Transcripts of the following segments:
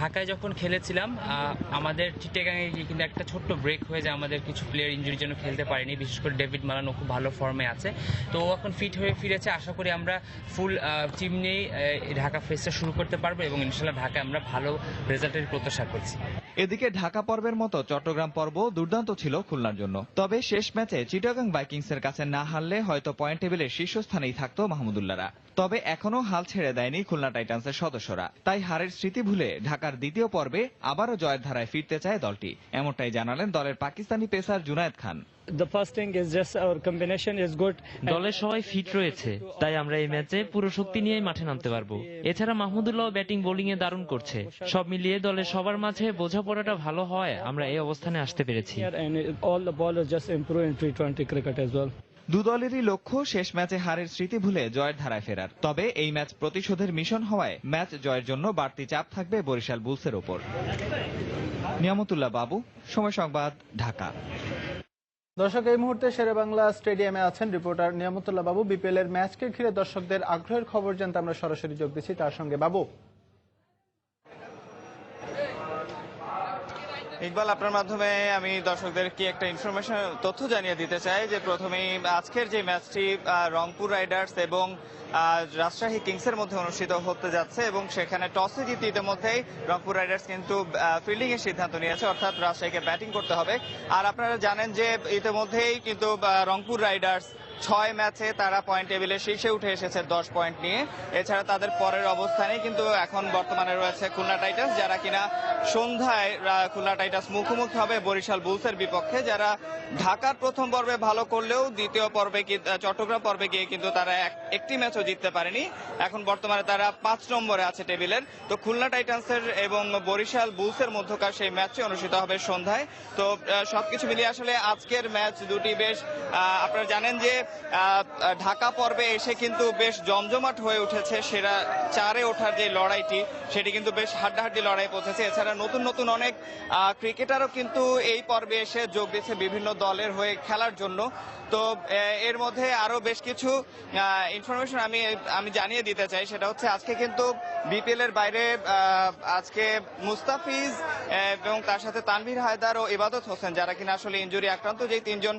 ঢাকায় যখন খেলেছিলাম আমাদের চিটেগাঙে গিয়ে কিন্তু একটা ছোট্ট ব্রেক হয়ে যায়। আমাদের কিছু প্লেয়ার ইঞ্জুরির জন্য খেলতে পারেনি। বিশেষ করে ডেভিড মালানো খুব ভালো ফর্মে আছে। তো ও এখন ফিট হয়ে ফিরেছে। আশা করি আমরা ফুল টিম নিয়েই ঢাকা ফেসটা শুরু করতে পারব এবং ইনশাল্লাহ ঢাকায় আমরা ভালো রেজাল্টের প্রত্যাশা করছি। এদিকে ঢাকা পর্বের মতো চট্টগ্রাম পর্ব দুর্দান্ত ছিল খুলনার জন্য। তবে শেষ ম্যাচে চিটাগাং ভাইকিংস এর কাছে না হারলে হয়তো পয়েন্ট টেবিলের শীর্ষস্থানেই থাকতো মাহমুদুল্লাহরা। তবে এখনও হাল ছেড়ে দেয়নি খুলনা টাইটান্সের সদস্যরা। তাই হারের স্মৃতি ভুলে ঢাকার দ্বিতীয় পর্বে আবারও জয়ের ধারায় ফিরতে চায় দলটি। এমনটাই জানালেন দলের Pakistani pacer Junaid Khan. The first thing is just our combination is good. দলের সবাই ফিট রয়েছে তাই আমরা এই ম্যাচে পুরো শক্তি নিয়ে মাঠে নামতে পারব। এছাড়া মাহমুদুল্লাহ ব্যাটিং বোলিং এ দারুণ করছে। সব মিলিয়ে দলের সবার মাঝে বোঝাপড়াটা ভালো হয় আমরা এই অবস্থানে আসতে পেরেছি। Here and it- all the ball is just improve in T20 cricket as well. দুদলেরই লক্ষ্য শেষ ম্যাচে হারের স্মৃতি ভুলে জয়ের ধারায় ফেরার। তবে এই ম্যাচ প্রতিশোধের মিশন হওয়ায় ম্যাচ জয়ের জন্য বাড়তি চাপ থাকবে বরিশাল বুলসের ওপর। নিয়ামতুল্লাহ বাবু, সময় সংবাদ, ঢাকা। দর্শক, এই মুহূর্তে শেরে বাংলা স্টেডিয়ামে আছেন রিপোর্টার নিয়ামতুল্লাহ বাবু। বিপিএল এর ম্যাচকে ঘিরে দর্শকদের আগ্রহের খবর জানতে আমরা সরাসরি যোগ দিচ্ছি। তার সঙ্গে বাবু। ইকবাল, আপনার মাধ্যমে আমি দর্শকদের কি একটা ইনফরমেশন তথ্য জানিয়ে দিতে চাই যে প্রথমেই আজকের যে ম্যাচটি রংপুর রাইডার্স এবং রাজশাহী কিংসের মধ্যে অনুষ্ঠিত হতে যাচ্ছে এবং সেখানে টসে জিতে ইতিমধ্যেই রংপুর রাইডার্স কিন্তু ফিল্ডিং এর সিদ্ধান্ত নিয়েছে, অর্থাৎ রাজশাহীকে ব্যাটিং করতে হবে। আর আপনারা জানেন যে ইতিমধ্যেই কিন্তু রংপুর রাইডার্স ছয় ম্যাচে তারা পয়েন্ট টেবিলে শীর্ষে উঠে এসেছে দশ পয়েন্ট নিয়ে। এছাড়া তাদের পরের অবস্থানে কিন্তু এখন বর্তমানে রয়েছে খুলনা টাইটাস যারা কিনা সন্ধ্যায় খুলনা টাইটাস মুখোমুখি হবে বরিশাল বুলসের বিপক্ষে। যারা ঢাকার প্রথম পর্বে ভালো করলেও দ্বিতীয় পর্বে চট্টগ্রাম পর্বে গিয়ে কিন্তু তারা এক- একটি ম্যাচও জিততে পারেনি। এখন বর্তমানে তারা পাঁচ নম্বরে আছে টেবিলের তো খুলনা টাইটান্সের এবং বরিশাল বুলসের মধ্যকার সেই ম্যাচটি অনুষ্ঠিত হবে সন্ধ্যায়। তো সবকিছু মিলিয়ে আসলে আজকের ম্যাচ দুটি বেশ আপনারা জানেন যে ঢাকা পর্বে এসে কিন্তু বেশ জমজমাট হয়ে উঠেছে সেরা চারে ওঠার যে লড়াইটি, সেটি কিন্তু বেশ হাড্ডাহাড্ডি লড়াই পৌঁছেছে। এছাড়া নতুন নতুন অনেক ক্রিকেটারও কিন্তু এই পর্বে এসে যোগ দিয়েছে বিভিন্ন দলের হয়ে খেলার জন্য। তো এর মধ্যে আরও বেশ কিছু ইনফরমেশন আমি আমি জানিয়ে দিতে চাই। সেটা হচ্ছে আজকে কিন্তু বিপিএল এর বাইরে আজকে মুস্তাফিজ এবং তার সাথে তানভীর হায়দার ও ইবাদত হোসেন, যারা কিনা আসলে ইঞ্জুরি আক্রান্ত যেই তিনজন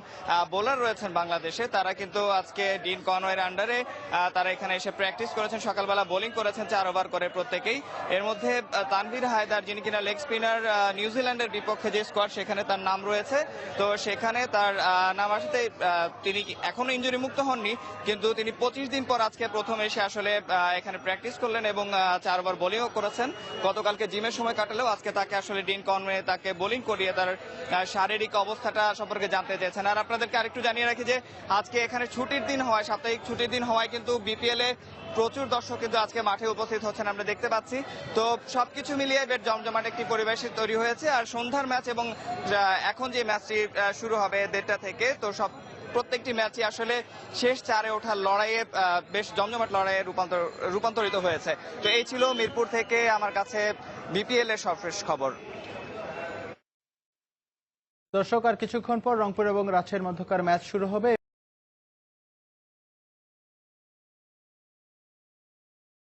বোলার রয়েছেন বাংলাদেশে, তারা কিন্তু আজকে ডিন কনওয়ের আন্ডারে তারা এখানে এসে প্র্যাকটিস করেছেন। সকালবেলা বোলিং করেছেন, চার ওভার করে প্রত্যেকেই। এর মধ্যে তানভীর হায়দার, যিনি কিনা লেগ স্পিনার নিউজিল্যান্ডের বিপক্ষে যে স্কোয়াড সেখানে তার নাম রয়েছে। তো সেখানে তার নাম আসতে তিনি এখনও ইঞ্জুরি মুক্ত হননি, কিন্তু তিনি পঁচিশ দিন পর আজকে প্রথম এসে আসলে এখানে প্র্যাকটিস করলেন এবং চার ওভার বোলিংও করেছেন। গতকালকে জিমের সময় কাটালেও আজকে তাকে আসলে ডিন কনওয়ে তাকে বোলিং করিয়ে তার শারীরিক অবস্থাটা সম্পর্কে জানতে চেয়েছেন। আর আপনাদেরকে আরেকটু জানিয়ে রাখি যে, আজকে এখানে ছুটির দিন হওয়ায়, সাপ্তাহিক ছুটির দিন হওয়ায় কিন্তু বিপিএল এ প্রচুর দর্শক কিন্তু আজকে মাঠে উপস্থিত হচ্ছেন, আমরা দেখতে পাচ্ছি। তো সবকিছু মিলিয়ে বেশ জমজমাট একটি পরিবেশ তৈরি হয়েছে। আর সন্ধ্যার ম্যাচ এবং এখন যে ম্যাচটি শুরু হবে দেড়টা থেকে, তো সব, প্রত্যেকটি ম্যাচই আসলে শেষ চারে ওঠার লড়াইয়ে বেশ জমজমাট লড়াইয়ে রূপান্তর, রূপান্তরিত হয়েছে। তো এই ছিল মিরপুর থেকে আমার কাছে বিপিএল এর সর্বশেষ খবর। দর্শক, আর কিছুক্ষণ পর রংপুর এবং রাজশাহীর মধ্যকার ম্যাচ শুরু হবে।